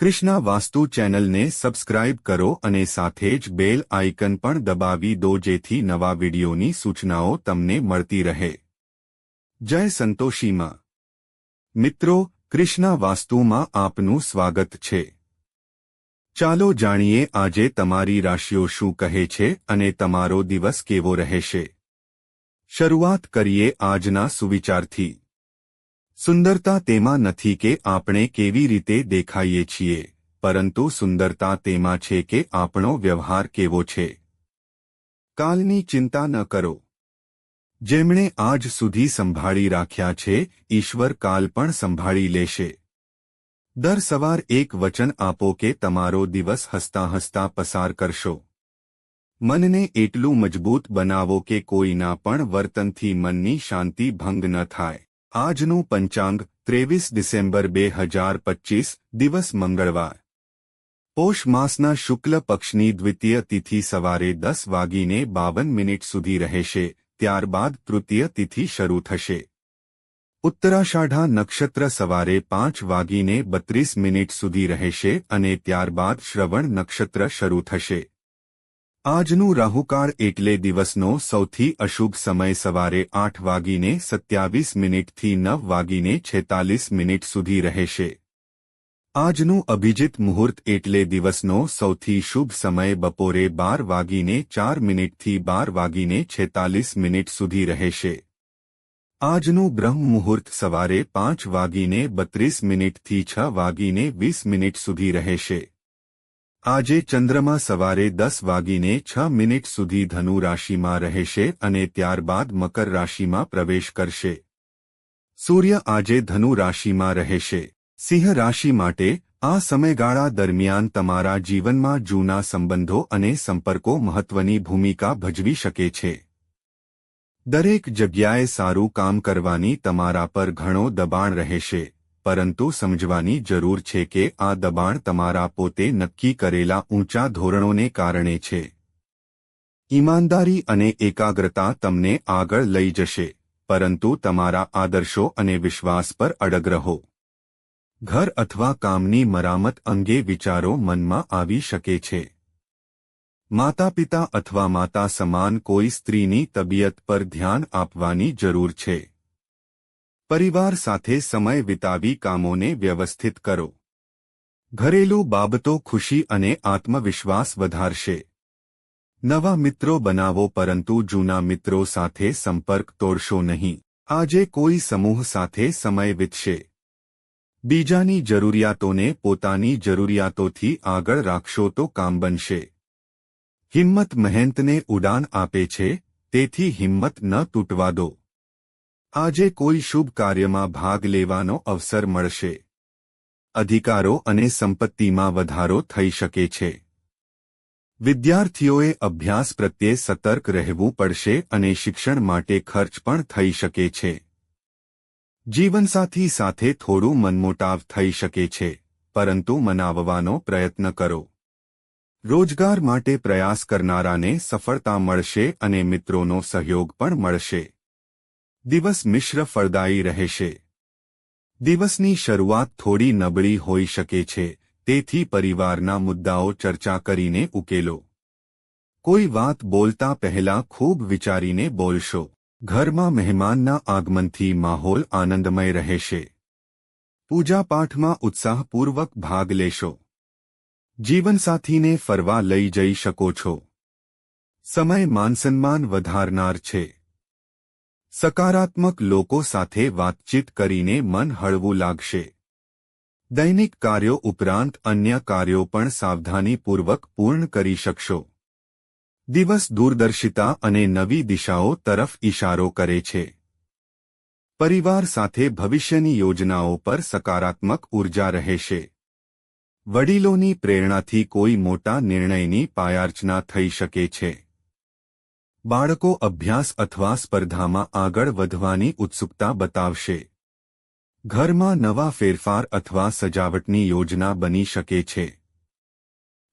કૃષ્ણા વાસ્તુ ચેનલને સબસ્ક્રાઇબ કરો અને સાથે જ બેલ આઇકન પણ દબાવી દો જેથી નવા વિડીયોની સૂચનાઓ તમને મળતી રહે. જય સંતોષીમાં મિત્રો, કૃષ્ણા વાસ્તુમાં આપનું સ્વાગત છે. ચાલો જાણીએ આજે તમારી રાશિઓ શું કહે છે અને તમારો દિવસ કેવો રહેશે. શરૂઆત કરીએ આજના સુવિચારથી. સુંદરતા તેમાં નથી કે આપણે કેવી રીતે દેખાઈએ છીએ, પરંતુ સુંદરતા તેમાં છે કે આપણો વ્યવહાર કેવો છે. કાલની ચિંતા ન કરો. જેમણે આજ સુધી સંભાળી રાખ્યા છે, ઈશ્વર કાલ પણ સંભાળી લેશે. દર સવાર એક વચન આપો કે તમારો દિવસ હસતા હસતા પસાર કરશો. મનને એટલું મજબૂત બનાવો કે કોઈના પણ વર્તનથી મનની શાંતિ ભંગ ન થાય. આજનું પંચાંગ ત્રેવીસ ડિસેમ્બર બે હજાર પચીસ દિવસ મંગળવાર. પોષ માસના શુક્લ પક્ષની દ્વિતીય તિથિ સવારે દસ વાગીને બાવન મિનિટ સુધી રહેશે, ત્યારબાદ તૃતીય તિથિ શરૂ થશે. ઉત્તરાષાઢા નક્ષત્ર સવારે પાંચ વાગીને બત્રીસ મિનિટ સુધી રહેશે અને ત્યારબાદ શ્રવણ નક્ષત્ર શરૂ થશે. આજનું રાહુકાળ એટલે દિવસનો સૌથી અશુભ સમય સવારે આઠ વાગીને સત્યાવીસ મિનિટથી નવ વાગીને છેતાલીસ મિનિટ સુધી રહેશે. આજનું અભિજીત મુહૂર્ત એટલે દિવસનો સૌથી શુભ સમય બપોરે બાર વાગીને ચાર મિનિટથી બાર વાગીને છેતાલીસ મિનિટ સુધી રહેશે. આજનું બ્રહ્મ મુહૂર્ત સવારે પાંચ વાગીને બત્રીસ મિનિટથી છ વાગીને વીસ મિનિટ સુધી રહેશે. આજે ચંદ્રમા સવારે દસ વાગીને છ મિનિટ સુધી ધનુ રાશિમાં રહેશે અને ત્યારબાદ મકર રાશિમાં પ્રવેશ કરશે. સૂર્ય આજે ધનુ રાશિમાં રહેશે. સિંહ રાશિ માટે આ સમયગાળા દરમિયાન તમારા જીવનમાં જૂના સંબંધો અને સંપર્કો મહત્વની ભૂમિકા ભજવી શકે છે. દરેક જગ્યાએ સારું કામ કરવાની તમારા પર ઘણો દબાણ રહેશે. પરંતુ સમજવાની જરૂર છે કે આ દબાણ તમારા પોતે નક્કી કરેલા ઊંચા ધોરણોને કારણે છે. ઈમાનદારી અને એકાગ્રતા તમને આગળ લઈ જશે, પરંતુ તમારા આદર્શો અને વિશ્વાસ પર અડગ રહો. ઘર અથવા કામની મરામત અંગે વિચારો મનમાં આવી શકે છે. માતા પિતા અથવા માતા સમાન કોઈ સ્ત્રીની તબિયત પર ધ્યાન આપવાની જરૂર છે. પરિવાર સાથે સમય વિતાવી કામોને વ્યવસ્થિત કરો. ઘરેલું બાબતો ખુશી અને આત્મવિશ્વાસ વધારશે. નવા મિત્રો બનાવો પરંતુ જૂના મિત્રો સાથે સંપર્ક તોડશો નહીં. આજે કોઈ સમૂહ સાથે સમય વીતશે. બીજાની જરૂરિયાતોને પોતાની જરૂરિયાતોથી આગળ રાખશો તો કામ બનશે. હિંમત મહેનતને ઉડાન આપે છે, તેથી હિંમત ન તૂટવા દો. આજે કોઈ શુભ કાર્યમાં ભાગ લેવાનો અવસર મળશે. અધિકારો અને સંપત્તિમાં વધારો થઈ શકે છે. વિદ્યાર્થીઓએ અભ્યાસ પ્રત્યે સતર્ક રહેવું પડશે અને શિક્ષણ માટે ખર્ચ પણ થઈ શકે છે. જીવનસાથી સાથે થોડું મનમોટાવ થઈ શકે છે, પરંતુ મનાવવાનો પ્રયત્ન કરો. રોજગાર માટે પ્રયાસ કરનારાને સફળતા મળશે અને મિત્રોનો સહયોગ પણ મળશે. દિવસ મિશ્ર ફળદાયી રહેશે. દિવસની શરૂઆત થોડી નબળી હોઈ શકે છે, તેથી પરિવારના મુદ્દાઓ ચર્ચા કરીને ઉકેલો. કોઈ વાત બોલતા પહેલા ખૂબ વિચારીને બોલશો. ઘરમાં મહેમાનના આગમનથી માહોલ આનંદમય રહેશે. પૂજાપાઠમાં ઉત્સાહપૂર્વક ભાગ લેશો. જીવનસાથીને ફરવા લઈ જઈ શકો છો. સમય માનસન્માન વધારનાર છે. સકારાત્મક લોકો સાથે વાતચીત કરીને મન હળવું લાગશે. દૈનિક કાર્યો ઉપરાંત અન્ય કાર્યો પણ સાવધાનીપૂર્વક પૂર્ણ કરી શકશો. દિવસ દૂરદર્શિતા અને નવી દિશાઓ તરફ ઇશારો કરે છે. પરિવાર સાથે ભવિષ્યની યોજનાઓ પર સકારાત્મક ઊર્જા રહેશે. વડીલોની પ્રેરણાથી કોઈ મોટા નિર્ણયની પાયાર્ચના થઈ શકે છે. બાળકો અભ્યાસ અથવા સ્પર્ધામાં આગળ વધવાની ઉત્સુકતા બતાવશે. ઘરમાં નવા ફેરફાર અથવા સજાવટની યોજના બની શકે છે.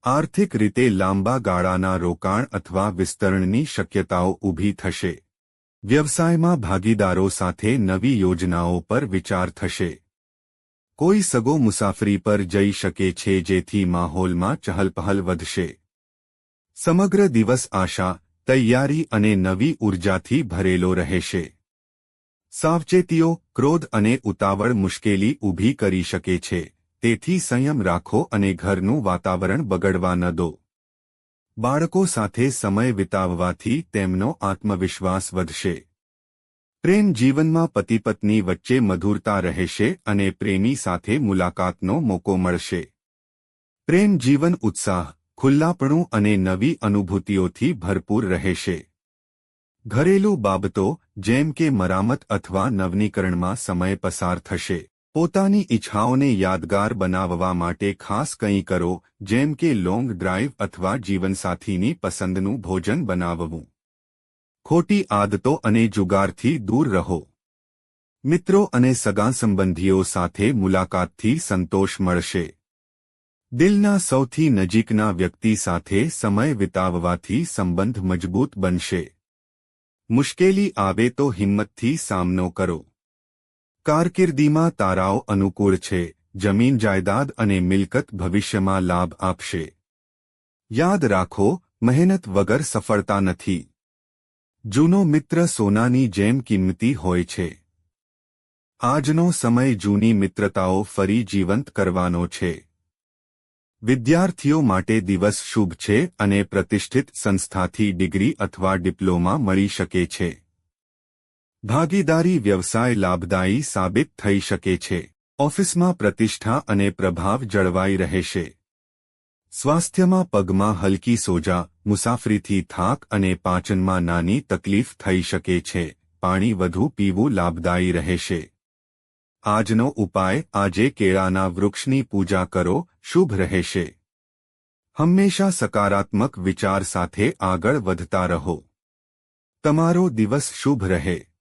આર્થિક રીતે લાંબા ગાળાના રોકાણ અથવા વિસ્તરણની શક્યતાઓ ઊભી થશે. વ્યવસાયમાં ભાગીદારો સાથે નવી યોજનાઓ પર વિચાર થશે. કોઈ સગો મુસાફરી પર જઈ શકે છે જેથી માહોલમાં ચહલપહલ વધશે. સમગ્ર દિવસ આશા તૈયારી અને નવી ઉર્જાથી ભરેલો રહેશે. સાવચેતીઓ, ક્રોધ અને ઉતાવળ મુશ્કેલી ઊભી કરી શકે છે. તેથી સંયમ રાખો અને ઘરનું વાતાવરણ બગડવા ન દો. બાળકો સાથે સમય વિતાવવાથી તેમનો આત્મવિશ્વાસ વધશે. પ્રેમ જીવનમાં પતિ પત્ની વચ્ચે મધુરતા રહેશે અને પ્રેમી સાથે મુલાકાતનો મોકો મળશે. પ્રેમ જીવન ઉત્સાહ ખુલ્લાપણું અને નવી અનુભૂતિઓથી ભરપૂર રહેશે. ઘરેલું બાબતો, જેમ કે મરામત અથવા નવનીકરણમાં સમય પસાર થશે. પોતાની ઈચ્છાઓને યાદગાર બનાવવા માટે ખાસ કંઈ કરો, જેમ કે લોંગ ડ્રાઈવ અથવા જીવનસાથીની પસંદનું ભોજન બનાવવું. ખોટી આદતો અને જુગારથી દૂર રહો. મિત્રો અને સગા સંબંધીઓ સાથે મુલાકાતથી સંતોષ મળશે. દિલના સૌથી નજીકના વ્યક્તિ સાથે સમય વિતાવવાથી સંબંધ મજબૂત બનશે. મુશ્કેલી આવે તો હિંમતથી સામનો કરો. કારકિર્દીમાં તારાઓ અનુકૂળ છે, જમીન જાયદાદ અને મિલકત ભવિષ્યમાં લાભ આપશે. યાદ રાખો, મહેનત વગર સફળતા નથી. જૂનો મિત્ર સોનાની જેમ કિંમતી હોય છે. આજનો સમય જૂની મિત્રતાઓ ફરી જીવંત કરવાનો છે. વિદ્યાર્થીઓ માટે દિવસ શુભ છે અને પ્રતિષ્ઠિત સંસ્થાથી ડિગ્રી અથવા ડિપ્લોમા મળી શકે છે. ભાગીદારી વ્યવસાય લાભદાયી સાબિત થઈ શકે છે. ઓફિસમાં પ્રતિષ્ઠા અને પ્રભાવ જળવાઈ રહેશે. સ્વાસ્થ્યમાં પગમાં હલકી સોજા, મુસાફરીથી થાક અને પાચનમાં નાની તકલીફ થઈ શકે છે. પાણી વધુ પીવું લાભદાયી રહેશે. આજનો ઉપાય, આજે કેળાના વૃક્ષની પૂજા કરો, શુભ રહેશે. હંમેશા સકારાત્મક વિચાર સાથે આગળ વધતા રહો. તમારો દિવસ શુભ રહે.